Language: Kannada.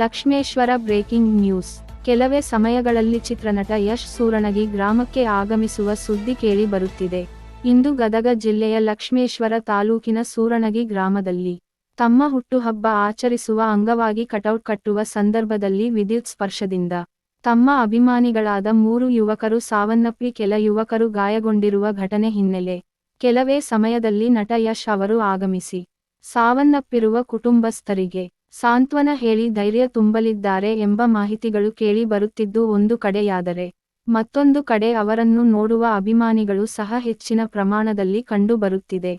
Lakshmeshwar breaking news. ಕೆಲವೇ ಸಮಯಗಳಲ್ಲಿ ಚಿತ್ರನಟ ಯಶ್ ಸೂರಣಗಿ ಗ್ರಾಮಕ್ಕೆ ಆಗಮಿಸುವ ಸುದ್ದಿ ಕೇಳಿ ಬರುತ್ತಿದೆ. ಇಂದು ಗದಗ ಜಿಲ್ಲೆಯ ಲಕ್ಷ್ಮೇಶ್ವರ ತಾಲೂಕಿನ ಸೂರಣಗಿ ಗ್ರಾಮದಲ್ಲಿ. ತಮ್ಮ ಹುಟ್ಟುಹಬ್ಬ ಆಚರಿಸುವ ಅಂಗವಾಗಿ ಕಟೌಟ್ ಕಟ್ಟುವ ಸಂದರ್ಭದಲ್ಲಿ ವಿದ್ಯುತ್ ಸ್ಪರ್ಶದಿಂದ ತಮ್ಮ ಅಭಿಮಾನಿಗಳಾದ ಮೂರು ಯುವಕರು ಸಾವನ್ನಪ್ಪಿ ಕೆಲ ಯುವಕರು ಗಾಯಗೊಂಡಿರುವ ಘಟನೆ ಹಿನ್ನೆಲೆ. ಕೆಲವೇ ಸಮಯದಲ್ಲಿ ನಟ ಯಶ್ ಅವರು ಆಗಮಿಸಿ ಸಾವನ್ನಪ್ಪಿರುವ ಕುಟುಂಬಸ್ಥರಿಗೆ ಸಾಂತ್ವನ ಹೇಳಿ ಧೈರ್ಯ ತುಂಬಲಿದ್ದಾರೆ ಎಂಬ ಮಾಹಿತಿಗಳು ಕೇಳಿ ಬರುತ್ತಿದ್ದು ಒಂದು ಕಡೆಯಾದರೆ, ಮತ್ತೊಂದು ಕಡೆ ಅವರನ್ನು ನೋಡುವ ಅಭಿಮಾನಿಗಳು ಸಹ ಹೆಚ್ಚಿನ ಪ್ರಮಾಣದಲ್ಲಿ ಕಂಡು ಬರುತ್ತಿದೆ.